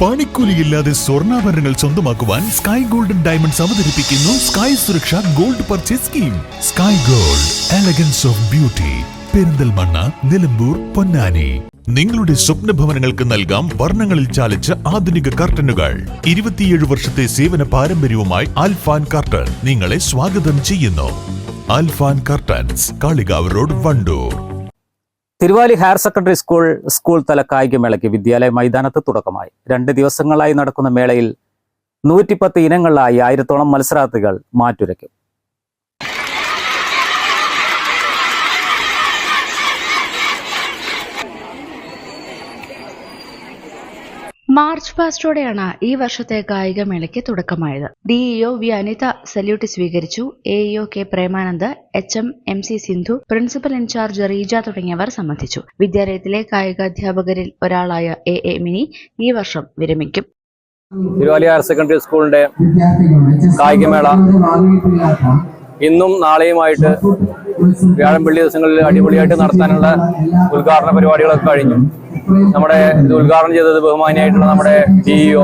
പണിക്കൂലിയില്ലാതെ സ്വർണാഭരണങ്ങൾ സ്വന്തമാക്കുവാൻ sky golden diamonds അവതരിപ്പിക്കുന്നു sky Suraksha gold purchase scheme sky gold elegance of beauty Perinthalmanna Nilambur Ponnani. നിങ്ങളുടെ സ്വപ്ന ഭവനങ്ങൾക്ക് നൽകാം വർണങ്ങളിൽ ചാലിച്ച ആധുനിക കർട്ടനുകൾ. ഇരുപത്തിയേഴ് വർഷത്തെ സേവന പാരമ്പര്യവുമായി അൽഫാൻ കർട്ടൻ നിങ്ങളെ സ്വാഗതം ചെയ്യുന്നു. Alfan curtains Kalikavu road Wandoor. Thiruvali higher secondary school school തല കായികമേളയ്ക്ക് വിദ്യാലയ മൈതാനത്ത് തുടക്കമായി. രണ്ട് ദിവസങ്ങളായി നടക്കുന്ന മേളയിൽ നൂറ്റിപ്പത്ത് ഇനങ്ങളിലായി ആയിരത്തോളം മത്സരാർത്ഥികൾ മാറ്റുരയ്ക്കും. മാർച്ച് പാസ്റ്റോടെയാണ് ഈ വർഷത്തെ കായികമേളയ്ക്ക് തുടക്കമായത്. ഡിഇഒ വി അനിത സല്യൂട്ട് സ്വീകരിച്ചു. AEO K Premanand H M M C Sindhu principal in charge Reeja തുടങ്ങിയവർ സംബന്ധിച്ചു. വിദ്യാലയത്തിലെ കായികാധ്യാപകരിൽ ഒരാളായ എ എ മിനി ഈ വർഷം വിരമിക്കും. തിരുവാലി ഹയർ സെക്കൻഡറി സ്കൂളിന്റെ കായികമേള ഇന്നും നാളെയുമായിട്ട് വ്യാഴം വെള്ളി ദിവസങ്ങളിൽ അടിപൊളിയായിട്ട് നടത്താനുള്ള ഉദ്ഘാടന പരിപാടികളൊക്കെ കഴിഞ്ഞു. നമ്മുടെ ഇത് ഉദ്ഘാടനം ചെയ്തത് ബഹുമാനിയായിട്ടുള്ള നമ്മുടെ ഡിഇഒ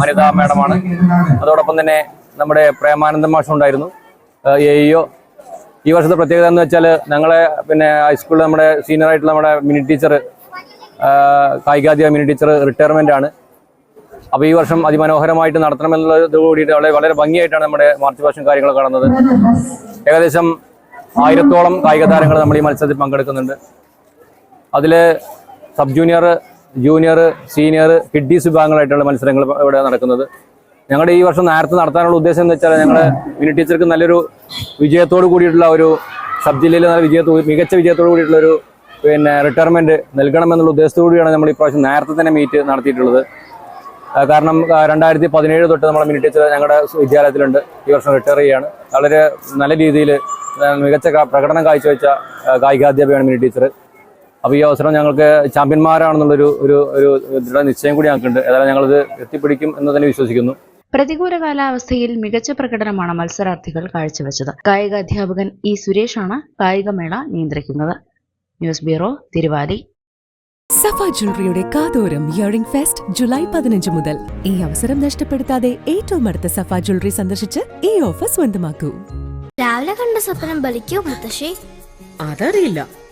വനിതാ മാഡമാണ്. അതോടൊപ്പം തന്നെ നമ്മുടെ പ്രേമാനന്ദ മാഷം ഉണ്ടായിരുന്നു. എഇഒ ഈ വർഷത്തെ പ്രത്യേകത എന്ന് വെച്ചാൽ ഞങ്ങളെ പിന്നെ ഹൈസ്കൂളിൽ നമ്മുടെ സീനിയർ ആയിട്ടുള്ള നമ്മുടെ മിനി ടീച്ചർ കായികാധ്യാപക മിനി ടീച്ചർ റിട്ടയർമെന്റ് ആണ്. അപ്പോൾ ഈ വർഷം അതിമനോഹരമായിട്ട് നടത്തണമെന്നുള്ളത് കൂടിയിട്ട് വളരെ വളരെ ഭംഗിയായിട്ടാണ് നമ്മുടെ മാർച്ച് വർഷം കാര്യങ്ങളൊക്കെ നടന്നത് ഏകദേശം ആയിരത്തോളം കായിക താരങ്ങൾ നമ്മൾ ഈ മത്സരത്തിൽ പങ്കെടുക്കുന്നുണ്ട്. അതിൽ sub junior junior senior kiddies വിഭാഗങ്ങളായിട്ടുള്ള മത്സരങ്ങൾ ഇവിടെ നടക്കുന്നത്. ഞങ്ങളുടെ ഈ വർഷം നേരത്തെ നടത്താനുള്ള ഉദ്ദേശം എന്ന് വെച്ചാൽ ഞങ്ങൾ മിനി ടീച്ചർക്ക് നല്ലൊരു വിജയത്തോട് കൂടിയിട്ടുള്ള ഒരു സബ് ജില്ലയിൽ നല്ല വിജയത്തോ മികച്ച വിജയത്തോട് കൂടിയിട്ടുള്ള ഒരു പിന്നെ റിട്ടയർമെന്റ് നൽകണമെന്നുള്ള ഉദ്ദേശത്തോടു കൂടിയാണ് നമ്മൾ ഇപ്രാവശ്യം നേരത്തെ തന്നെ മീറ്റ് നടത്തിയിട്ടുള്ളത്. കാരണം രണ്ടായിരത്തി പതിനേഴ് തൊട്ട് നമ്മൾ മിനി ടീച്ചർ ഞങ്ങളുടെ വിദ്യാലയത്തിലുണ്ട്. ഈ വർഷം റിട്ടയർ ചെയ്യുകയാണ് വളരെ നല്ല രീതിയിൽ മികച്ച പ്രകടനം കാഴ്ചവെച്ച കായികാധ്യാപകയാണ് മിനി ടീച്ചർ. അപ്പോൾ ഈ അവസരം ഞങ്ങൾക്ക് ചാമ്പ്യന്മാരാണെന്നുള്ളൊരു ഒരു ഒരു ദൃഢ നിശ്ചയം കൂടി ഞങ്ങൾക്കുണ്ട്. ഏതായാലും ഞങ്ങളത് എത്തിപ്പിടിക്കും എന്ന് തന്നെ വിശ്വസിക്കുന്നു. പ്രതികൂല കാലാവസ്ഥയിൽ മികച്ച പ്രകടനമാണ് മത്സരാർത്ഥികൾ കാഴ്ചവെച്ചത്. കായിക അധ്യാപകൻ ഇ സുരേഷാണ് കായികമേള നിയന്ത്രിക്കുന്നത്. News bureau Thiruvali. സഫ ജ്വല്ലറിയുടെ കാതോരം ഇയറിംഗ് ഫെസ്റ്റ് ജൂലൈ പതിനഞ്ച് മുതൽ. ഈ അവസരം നഷ്ടപ്പെടുത്താതെ ഏറ്റവും അടുത്ത സഫ ജ്വല്ലറി സന്ദർശിച്ച് ഈ ഓഫർ സ്വന്തമാക്കൂ. രാവിലെ കണ്ട സ്വപ്നം ബലിക്കോ മുത്തശ്ശി? അതറിയില്ല.